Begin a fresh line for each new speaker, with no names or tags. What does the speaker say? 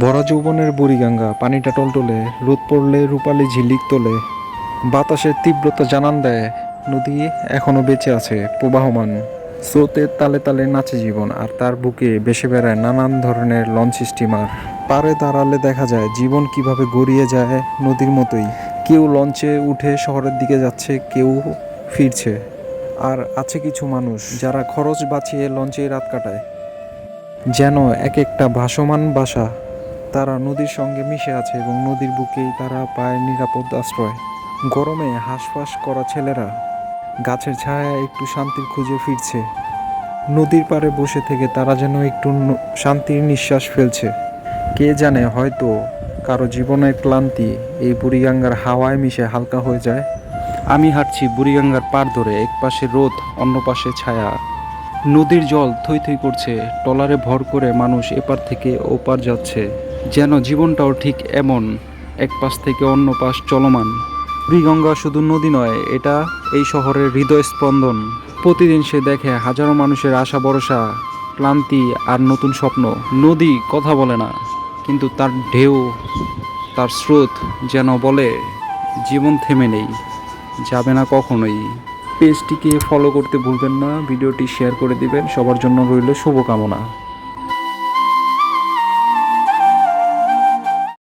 ভরা যৌবনের বুড়িগঙ্গা, পানিটা টলটলে, রোদ পড়লে রূপালি ঝিলিক তোলে। বাতাসের তীব্রতা জানান দেয়, নদী এখনও বেঁচে আছে, প্রবাহমান। স্রোতের তালে তালে নাচে জীবন, আর তার বুকে বেসে বেড়ায় নানান ধরনের লঞ্চ স্টিমার পারে দাঁড়ালে দেখা যায়, জীবন কীভাবে গড়িয়ে যায় নদীর মতোই। কেউ লঞ্চে উঠে শহরের দিকে যাচ্ছে, কেউ ফিরছে। আর আছে কিছু মানুষ, যারা খরচ বাঁচিয়ে লঞ্চে রাত কাটায়। যেন এক একটা ভাসমান বাসা তারা নদীর সঙ্গে মিশে আছে এবং নদীর বুকেই তারা পায় নিরাপদ আশ্রয়। গরমে হাঁসফাঁস করা ছেলেরা গাছের ছায়া একটু শান্তির খুঁজে ফিরছে। নদীর পাড়ে বসে থেকে তারা যেন একটু শান্তির নিঃশ্বাস ফেলছে। কে জানে হয়তো কারও জীবনের ক্লান্তি এই বুড়িগাঙ্গার হাওয়ায় মিশে হালকা হয়ে যায়।
আমি হাঁটছি বুড়িগাঙ্গার পার ধরে এক পাশে রোদ, অন্য পাশে ছায়া। নদীর জল থই থই করছে, টলারে ভর করে মানুষ এপার থেকে ওপার যাচ্ছে। যেন জীবনটাও ঠিক এমন, এক পাশ থেকে অন্য পাশ চলমান। বুড়িগঙ্গা শুধু নদী নয়, এটা এই শহরের হৃদয় স্পন্দন প্রতিদিন সে দেখে হাজারো মানুষের আশা ভরসা, ক্লান্তি আর নতুন স্বপ্ন। নদী কথা বলে না, কিন্তু তার ঢেউ, তার স্রোত যেন বলে, জীবন থেমে নেই, যাবে না কখনোই। পেজটিকে ফলো করতে ভুলবেন না, ভিডিওটি শেয়ার করে দিবেন, সবার জন্য রইল শুভকামনা।